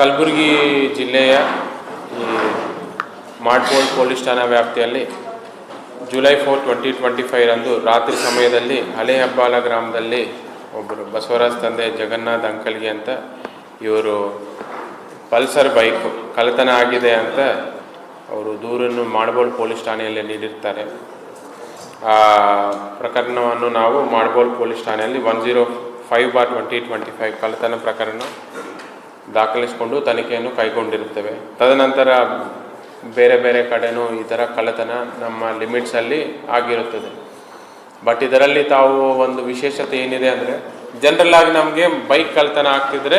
ಕಲಬುರಗಿ ಜಿಲ್ಲೆಯ ಈ ಮಾಡ್ಬೋಲ್ ಪೊಲೀಸ್ ಠಾಣಾ ವ್ಯಾಪ್ತಿಯಲ್ಲಿ July four twenty twenty five ರಂದು ರಾತ್ರಿ ಸಮಯದಲ್ಲಿ ಹಳೆ ಹೆಬ್ಬಾಲ ಗ್ರಾಮದಲ್ಲಿ ಒಬ್ಬರು ಬಸವರಾಜ್ ತಂದೆ ಜಗನ್ನಾಥ್ ಅಂಕಲ್ಗೆ ಅಂತ ಇವರು ಪಲ್ಸರ್ ಬೈಕ್ ಕಳ್ಳತನ ಆಗಿದೆ ಅಂತ ಅವರು ದೂರನ್ನು ಮಾಡ್ಬೋಲ್ ಪೊಲೀಸ್ ಠಾಣೆಯಲ್ಲಿ ನೀಡಿರ್ತಾರೆ. ಆ ಪ್ರಕರಣವನ್ನು ನಾವು ಮಾಡ್ಬೋಲ್ ಪೊಲೀಸ್ ಠಾಣೆಯಲ್ಲಿ one zero five bar twenty twenty five ಕಳ್ಳತನ ಪ್ರಕರಣ ದಾಖಲಿಸಿಕೊಂಡು ತನಿಖೆಯನ್ನು ಕೈಗೊಂಡಿರುತ್ತೇವೆ. ತದನಂತರ ಬೇರೆ ಬೇರೆ ಕಡೆನೂ ಈ ಥರ ಕಳ್ಳತನ ನಮ್ಮ ಲಿಮಿಟ್ಸಲ್ಲಿ ಆಗಿರುತ್ತದೆ. ಬಟ್ ಇದರಲ್ಲಿ ತಾವು ಒಂದು ವಿಶೇಷತೆ ಏನಿದೆ ಅಂದರೆ ಜನರಲ್ ಆಗಿ ನಮಗೆ ಬೈಕ್ ಕಳ್ತನ ಆಗ್ತಿದ್ರೆ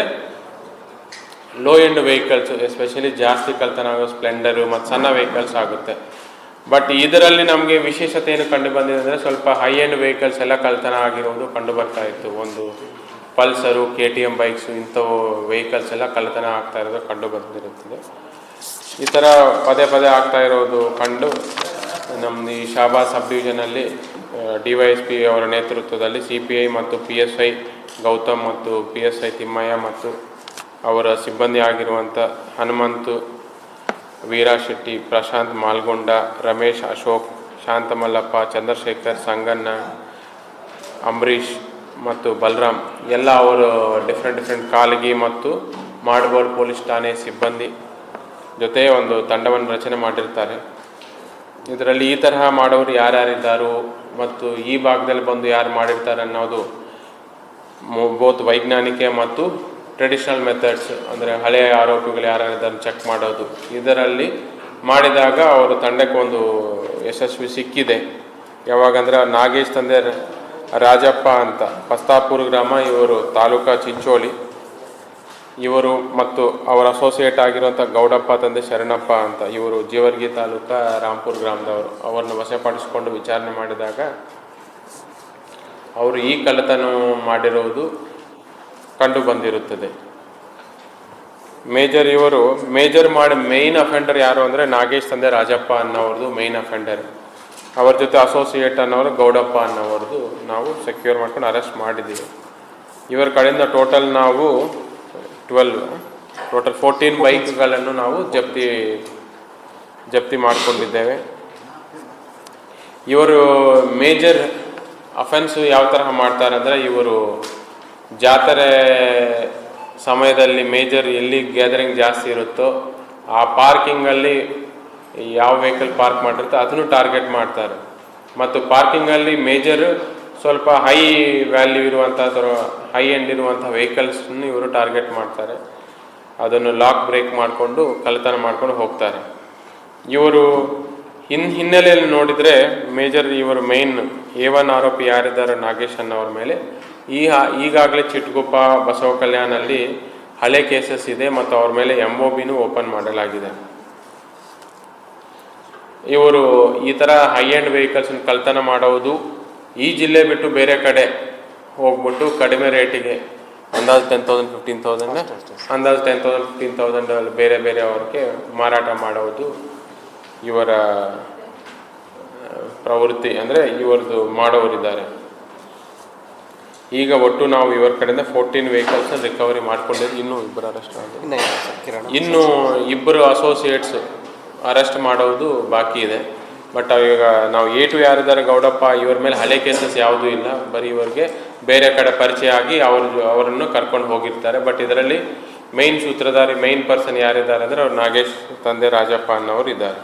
ಲೋ ಎಂಡ್ ವೆಹಿಕಲ್ಸ್ ಎಸ್ಪೆಷಲಿ ಜಾಸ್ತಿ ಕಳ್ತನ ಆಗೋ ಸ್ಪ್ಲೆಂಡರು ಮತ್ತು ಸಣ್ಣ ವೆಹಿಕಲ್ಸ್ ಆಗುತ್ತೆ. ಬಟ್ ಇದರಲ್ಲಿ ನಮಗೆ ವಿಶೇಷತೆ ಏನು ಕಂಡು ಬಂದಿದೆ ಅಂದರೆ, ಸ್ವಲ್ಪ ಹೈ ಎಂಡ್ ವೆಹಿಕಲ್ಸ್ ಎಲ್ಲ ಕಳ್ತನ ಆಗಿರೋದು ಕಂಡು ಬರ್ತಾ ಇತ್ತು ಒಂದು Pulsar K T M bikes ಇಂಥವು ವೆಹಿಕಲ್ಸ್ ಎಲ್ಲ ಕಳ್ಳತನ ಆಗ್ತಾ ಇರೋದು ಕಂಡು ಬಂದಿರುತ್ತದೆ. ಈ ಥರ ಪದೇ ಪದೇ ಆಗ್ತಾ ಇರೋದು ಕಂಡು ನಮ್ಮ ಈ ಶಾಬಾಸ್ ಸಬ್ ಡಿವಿಷನಲ್ಲಿ ಡಿ ವೈ ಎಸ್ ಪಿ ಅವರ ನೇತೃತ್ವದಲ್ಲಿ ಸಿ ಪಿ ಐ ಮತ್ತು ಪಿ ಎಸ್ ಐ ಗೌತಮ್ ಮತ್ತು ಪಿ ಎಸ್ ಐ ತಿಮ್ಮಯ್ಯ ಮತ್ತು ಅವರ ಸಿಬ್ಬಂದಿ ಆಗಿರುವಂಥ ಹನುಮಂತು, ವೀರಾ ಶೆಟ್ಟಿ, ಪ್ರಶಾಂತ್ ಮಾಲ್ಗೊಂಡ, ರಮೇಶ್ ಅಶೋಕ್, ಶಾಂತಮಲ್ಲಪ್ಪ, ಚಂದ್ರಶೇಖರ್, ಸಂಗಣ್ಣ, ಅಂಬರೀಷ್ ಮತ್ತು ಬಲರಾಮ್ ಎಲ್ಲ ಅವರು ಡಿಫ್ರೆಂಟ್ ಡಿಫ್ರೆಂಟ್ ಕಾಲಗಿ ಮತ್ತು ಮಾಡ್ಬೋಳ್ ಪೊಲೀಸ್ ಠಾಣೆ ಸಿಬ್ಬಂದಿ ಜೊತೆ ಒಂದು ತಂಡವನ್ನು ರಚನೆ ಮಾಡಿರ್ತಾರೆ. ಇದರಲ್ಲಿ ಈ ತರಹ ಮಾಡೋರು ಯಾರ್ಯಾರಿದ್ದಾರೋ ಮತ್ತು ಈ ಭಾಗದಲ್ಲಿ ಬಂದು ಯಾರು ಮಾಡಿರ್ತಾರೆ ಅನ್ನೋದು ಬೋತ್ ವೈಜ್ಞಾನಿಕ ಮತ್ತು ಟ್ರೆಡಿಷನಲ್ ಮೆಥಡ್ಸ್ ಅಂದರೆ ಹಳೆಯ ಆರೋಪಿಗಳು ಯಾರ್ಯಾರಿದ್ದಾರೆ ಚೆಕ್ ಮಾಡೋದು. ಇದರಲ್ಲಿ ಮಾಡಿದಾಗ ಅವರು ತಂಡಕ್ಕೆ ಒಂದು ಯಶಸ್ವಿ ಸಿಕ್ಕಿದೆ. ಯಾವಾಗಂದ್ರೆ ನಾಗೇಶ್ ತಂದೆ ರಾಜಪ್ಪ ಅಂತ. ಪಸ್ತಾಪುರ ಗ್ರಾಮ ಇವರು ತಾಲೂಕಾ ಚಿಂಚೋಳಿ. ಇವರು ಮತ್ತು ಅವರ ಅಸೋಸಿಯೇಟ್ ಆಗಿರುವಂಥ ಗೌಡಪ್ಪ ತಂದೆ ಶರಣಪ್ಪ ಅಂತ. ಇವರು ಜೀವರ್ಗಿ ತಾಲೂಕಾ ರಾಮ್ಪುರ್ ಗ್ರಾಮದವರು. ಅವರನ್ನು ವಶಪಡಿಸಿಕೊಂಡು ವಿಚಾರಣೆ ಮಾಡಿದಾಗ ಅವರು ಈ ಕಳ್ಳತನ ಮಾಡಿರುವುದು ಕಂಡು ಬಂದಿರುತ್ತದೆ. ಮೇಜರ್ ಇವರು, ಮೇಜರ್ ಮಾಡಿ ಮೇಯ್ನ್ ಅಫೆಂಡರ್ ಯಾರು ಅಂದರೆ ನಾಗೇಶ್ ತಂದೆ ರಾಜಪ್ಪ ಅನ್ನೋರ್ದು ಮೇಯ್ನ್ ಅಫೆಂಡರ್ ಅವ್ರ ಜೊತೆ ಅಸೋಸಿಯೇಟ್ ಅನ್ನೋರು ಗೌಡಪ್ಪ ಅನ್ನೋರ್ದು ನಾವು ಸೆಕ್ಯೂರ್ ಮಾಡ್ಕೊಂಡು ಅರೆಸ್ಟ್ ಮಾಡಿದ್ದೀವಿ. ಇವರ ಕಡೆಯಿಂದ ಟೋಟಲ್ ನಾವು ಟ್ವೆಲ್ವ್ ಟೋಟಲ್ ಫೋರ್ಟೀನ್ ಬೈಕ್ಗಳನ್ನು ನಾವು ಜಪ್ತಿ ಜಪ್ತಿ ಮಾಡಿಕೊಂಡಿದ್ದೇವೆ. ಇವರು ಮೇಜರ್ ಅಫೆನ್ಸು ಯಾವ ತರಹ ಮಾಡ್ತಾರೆ ಅಂದರೆ ಇವರು ಜಾತ್ರೆ ಸಮಯದಲ್ಲಿ ಮೇಜರ್ ಎಲ್ಲಿ ಗ್ಯಾದರಿಂಗ್ ಜಾಸ್ತಿ ಇರುತ್ತೋ ಆ ಪಾರ್ಕಿಂಗಲ್ಲಿ ಯಾವ ವೆಹಿಕಲ್ ಪಾರ್ಕ್ ಮಾಡಿರುತ್ತೆ ಅದನ್ನು ಟಾರ್ಗೆಟ್ ಮಾಡ್ತಾರೆ. ಮತ್ತು ಪಾರ್ಕಿಂಗಲ್ಲಿ ಮೇಜರ್ ಸ್ವಲ್ಪ ಹೈ ವ್ಯಾಲ್ಯೂ ಇರುವಂಥ ಹೈ ಎಂಡ್ ಇರುವಂಥ ವೆಹಿಕಲ್ಸನ್ನು ಇವರು ಟಾರ್ಗೆಟ್ ಮಾಡ್ತಾರೆ. ಅದನ್ನು ಲಾಕ್ ಬ್ರೇಕ್ ಮಾಡಿಕೊಂಡು, ಕಳ್ಳತನ ಮಾಡ್ಕೊಂಡು ಹೋಗ್ತಾರೆ. ಇವರು ಹಿನ್, ಹಿನ್ನೆಲೆಯಲ್ಲಿ ನೋಡಿದರೆ ಮೇಜರ್ ಇವರು ಮೇನ್ ಎ ಒನ್ ಆರೋಪಿ ಯಾರಿದ್ದಾರೋ? ನಾಗೇಶ್ ಅನ್ನೋರ ಮೇಲೆ. ಈ ಈಗಾಗಲೇ ಚಿಟ್ಗುಪ್ಪ, ಬಸವ ಕಲ್ಯಾಣಲ್ಲಿ ಹಳೆ ಕೇಸಸ್ ಇದೆ ಮತ್ತು ಅವ್ರ ಮೇಲೆ ಎಂ ಒ ಬಿನೂ ಓಪನ್ ಮಾಡಲಾಗಿದೆ. ಇವರು ಈ ಥರ ಹೈ ಆ್ಯಂಡ್ ವೆಹಿಕಲ್ಸ್ನ ಕಳ್ತನ ಮಾಡೋದು ಈ ಜಿಲ್ಲೆ ಬಿಟ್ಟು ಬೇರೆ ಕಡೆ ಹೋಗ್ಬಿಟ್ಟು ಕಡಿಮೆ ರೇಟಿಗೆ ಅಂದಾಜು ಟೆನ್ ತೌಸಂಡ್ ಫಿಫ್ಟೀನ್ ತೌಸಂಡ್ ಅಂದಾಜು ಟೆನ್ ತೌಸಂಡ್ ಫಿಫ್ಟೀನ್ ತೌಸಂಡ್ ಬೇರೆ ಬೇರೆ ಅವ್ರಿಗೆ ಮಾರಾಟ ಮಾಡೋದು ಇವರ ಪ್ರವೃತ್ತಿ ಅಂದರೆ ಇವರದು ಮಾಡೋರಿದ್ದಾರೆ. ಈಗ ಒಟ್ಟು ನಾವು ಇವರ ಕಡೆಯಿಂದ ಫೋರ್ಟೀನ್ ವೆಹಿಕಲ್ಸ್ ರಿಕವರಿ ಮಾಡ್ಕೊಂಡಿದ್ದು ಇನ್ನೂ ಇಬ್ಬರು ಅರೆಸ್ಟ್ ಆಗಿದೆ. ಇನ್ನು ಇಬ್ಬರು ಅಸೋಸಿಯೇಟ್ಸ್ ಅರೆಸ್ಟ್ ಮಾಡೋದು ಬಾಕಿ ಇದೆ. ಬಟ್ ಈಗ ನಾವು ಎ ಟು ಯಾರಿದ್ದಾರೆ ಗೌಡಪ್ಪ, ಇವ್ರ ಮೇಲೆ ಹಳೆ ಕೇಸಸ್ ಯಾವುದೂ ಇಲ್ಲ. ಬರೀ ಇವರಿಗೆ ಬೇರೆ ಕಡೆ ಪರಿಚಯ ಆಗಿ ಅವ್ರ, ಅವರನ್ನು ಕರ್ಕೊಂಡು ಹೋಗಿರ್ತಾರೆ. ಬಟ್ ಇದರಲ್ಲಿ ಮೈನ್ ಸೂತ್ರಧಾರಿ ಮೈನ್ ಪರ್ಸನ್ ಯಾರಿದ್ದಾರೆ ಅಂದರೆ ಅವ್ರು ನಾಗೇಶ್ ತಂದೆ ರಾಜಪ್ಪ ಅನ್ನೋರು ಇದ್ದಾರೆ.